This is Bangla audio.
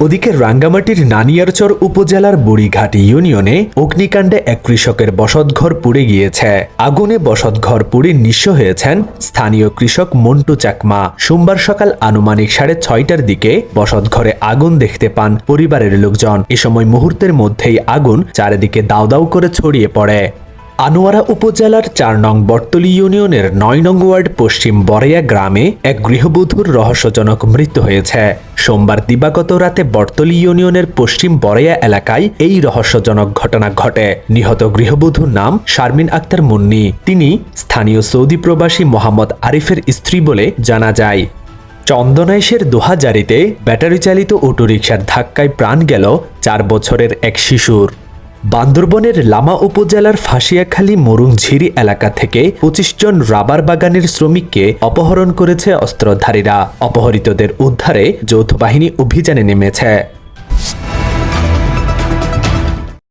ওদিকে রাঙ্গামাটির নানিয়ারচর উপজেলার বুড়িঘাট ইউনিয়নে অগ্নিকাণ্ডে এক কৃষকের বসতঘর পুড়ে গিয়েছে। আগুনে বসতঘর পুড়ে নিঃস্ব হয়েছেন স্থানীয় কৃষক মন্টু চাকমা। সোমবার সকাল আনুমানিক সাড়ে ছয়টার দিকে বসতঘরে আগুন দেখতে পান পরিবারের লোকজন। এ সময় মুহূর্তের মধ্যেই আগুন চারিদিকে দাউ দাউ করে ছড়িয়ে পড়ে। আনোয়ারা উপজেলার চার নং বটতলী ইউনিয়নের নয় নং ওয়ার্ড পশ্চিম বরেয়া গ্রামে এক গৃহবধূর রহস্যজনক মৃত্যু হয়েছে। সোমবার দিবাগত রাতে বটতলী ইউনিয়নের পশ্চিম বরেয়া এলাকায় এই রহস্যজনক ঘটনা ঘটে। নিহত গৃহবধূর নাম শারমিন আক্তার মুন্নি। তিনি স্থানীয় সৌদি প্রবাসী মোহাম্মদ আরিফের স্ত্রী বলে জানা যায়। চন্দনাইশের দোহাজারিতে ব্যাটারি চালিত অটোরিকশার ধাক্কায় প্রাণ গেল চার বছরের এক শিশুর। বান্দরবনের লামা উপজেলার ফাঁসিয়াখালী মরুংঝিরি এলাকা থেকে পঁচিশ জন রাবার বাগানের শ্রমিককে অপহরণ করেছে অস্ত্রধারীরা। অপহরিতদের উদ্ধারে যৌথ বাহিনী অভিযানে নেমেছে।